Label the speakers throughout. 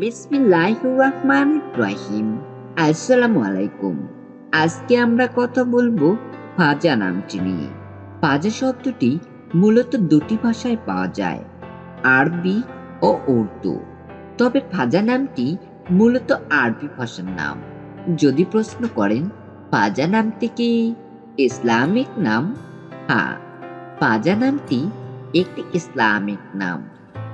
Speaker 1: রহমান রহিম। আসসালামু আলাইকুম আজকে আমরা কথা বলব ফাজা নামটি নিয়ে। ফাজা শব্দটি মূলত দুটি ভাষায় পাওয়া যায়, আরবি ও উর্দু। তবে ফাজা নামটি মূলত আরবি ভাষার নাম। যদি প্রশ্ন করেন, ফাজা নামটি কি ইসলামিক নাম? হ্যাঁ ফাজা নামটি একটি ইসলামিক নাম।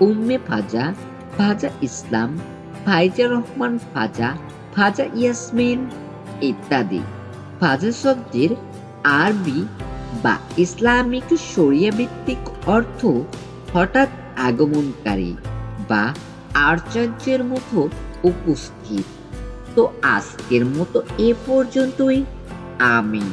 Speaker 1: উম্মে ফাজা ফাজা ইসলাম, ফাইজা রহমান ফাজা ফাজা ইয়াসমিন ইত্যাদি। ফাজা শব্দের আরবি বা ইসলামিক শরিয়া ভিত্তিক অর্থ হঠাৎ আগমনকারী বা আচার্যের মতো উপস্থিত। তো আজকের মতো এ পর্যন্তই। আমিন।